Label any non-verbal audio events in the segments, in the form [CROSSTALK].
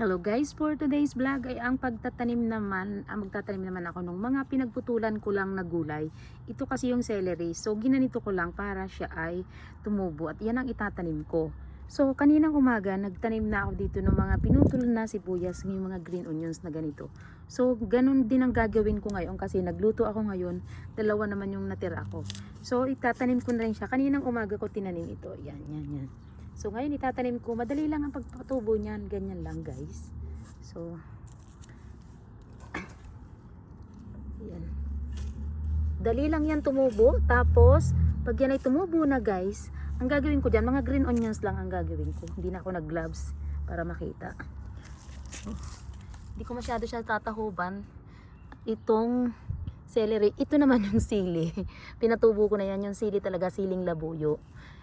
Hello guys, for today's vlog ay ang pagtatanim naman, ang magtatanim naman ako ng mga pinagputulan ko lang na gulay. Ito kasi yung celery. So ginanito ko lang para siya ay tumubo at yan ang itatanim ko. So kaninang umaga nagtanim na ako dito ng mga pinutol na sibuyas, yung mga green onions na ganito. So ganun din ang gagawin ko ngayon kasi nagluto ako ngayon, dalawa naman yung natira ko. So itatanim ko na rin siya. Kaninang umaga ko tinanim ito. Yan, yan, yan. So ngayon itatanim ko, madali lang ang pagpatubo niyan, ganyan lang guys. So [COUGHS] yan. Dali lang yan tumubo, tapos pag yan ay tumubo na guys, ang gagawin ko diyan, mga green onions lang ang gagawin ko. Hindi na ako nag-gloves para makita. Hindi ko masyado siya tatahuban. Itong celery, ito naman [LAUGHS] yung sili. Pinatubo ko na yan, yung sili talaga, siling labuyo.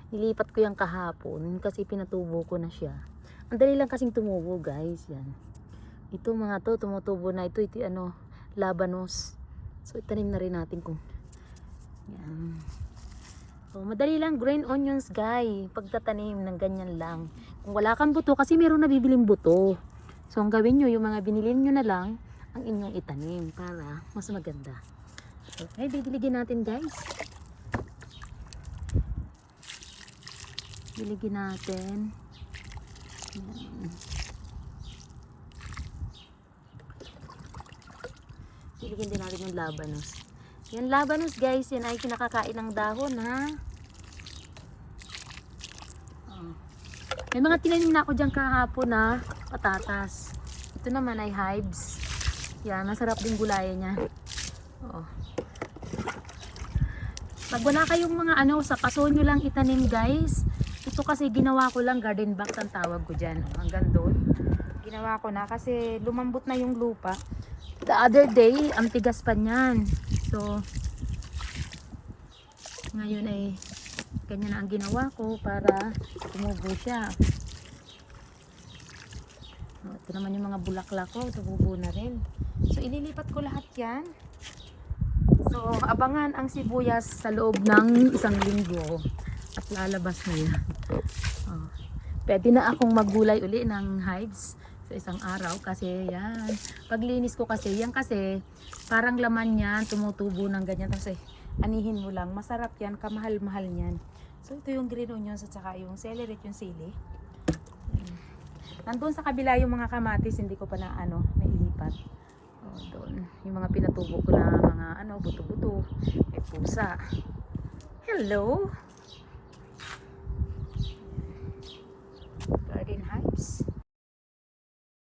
Nilipat ko yung kahapon kasi pinatubo ko na siya. Ang dali lang kasing tumubo guys. Yan. Ito mga to, tumutubo na ito. Ito ano, labanos. So itanim na rin natin kung yan. So madali lang green onions guys. Pagtatanim ng ganyan lang. Kung wala kang buto kasi meron na bibiling buto. So ang gawin nyo, yung mga binilin nyo na lang ang inyong itanim para mas maganda. So, okay, didiligin natin guys. Diligin natin. Yan. Diligin din natin yung labanos. Yan labanos guys, yan ay kinakakain ng dahon ha. Oh. May mga tinanim na ako dyan kahapon na patatas. Ito naman ay hives. Yan, masarap din gulayan niya. Oh. Pag wala kayong mga ano, sa paso nyo lang itanim guys. Ito kasi ginawa ko lang garden box ang tawag ko dyan. Hanggang doon. Ginawa ko na kasi lumambot na yung lupa. The other day, ang tigas pa niyan. So, ngayon ay ganyan na ang ginawa ko para tumubo siya. Oh, ito naman yung mga bulaklak ko, tumubo na rin. So, ililipat ko lahat yan. So, abangan ang sibuyas sa loob ng isang linggo lalabas na yan. Oh. Pwede na akong maggulay uli ng hives sa isang araw kasi yan. Paglinis ko kasi, yan kasi parang laman yan, tumutubo ng ganyan. Tapos eh, anihin mo lang. Masarap yan, kamahal-mahal yan. So, ito yung green onions at saka yung celery at yung sili. Nandun sa kabila yung mga kamatis, hindi ko pa na ano, nailipat. Oh, doon. Yung mga pinatubo ko na mga ano, buto-buto. May pusa. Hello!